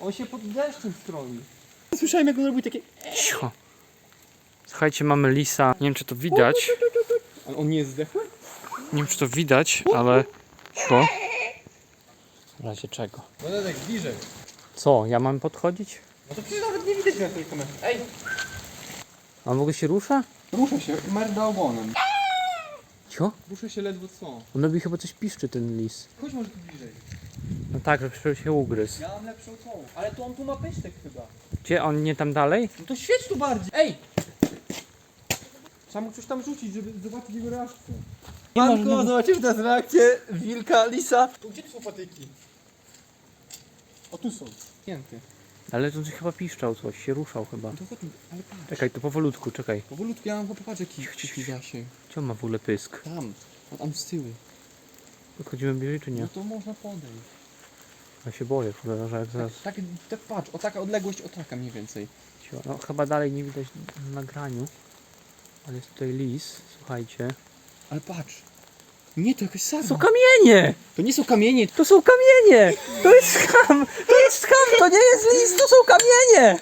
On się pod deszczem stroi. Słyszałem jak on robił takie... Cicho. Słuchajcie, mamy lisa. Nie wiem, czy to widać. Ale on nie jest zdechły? Nie wiem, czy to widać, ale... Cicho. W razie czego? No tak bliżej. Co, ja mam podchodzić? No to przecież nawet nie widać na tej kamerze. Ej! A w ogóle się rusza? Rusza się, merda ogonem. Cicho. Rusza się ledwo co. On robi chyba coś piszczy, ten lis. Chodź może tu bliżej. No tak, żeby się ugryzł. Ja mam lepszą tą. Ale to on tu ma pesztek chyba. Gdzie, on nie tam dalej? No to świeć tu bardziej. Ej! Trzeba mu coś tam rzucić, żeby zobaczyć jego reakcję. Żadnego- zobaczymy teraz reakcję wilka, lisa. Tu gdzie tu są patyki? O tu są. Pięty. Ale to chyba piszczał coś, się ruszał chyba. No to chodź, ale patrz. Czekaj, to powolutku, czekaj. Powolutku ja mam go popatrz jaki świnia się. Gdzie on ma w ogóle pysk? Tam. A tam z tyłu. Podchodzimy bliżej czy nie? No to można podejść. Ja się boję, cholera, że jak zaraz... Tak, tak, tak patrz, o taka odległość o taka mniej więcej. No chyba dalej nie widać w nagraniu. Ale jest tutaj lis, słuchajcie. Ale patrz. Nie, to jakaś To są kamienie! To nie są kamienie, To są kamienie! To jest skam! To jest skam! To nie jest lis, to są kamienie!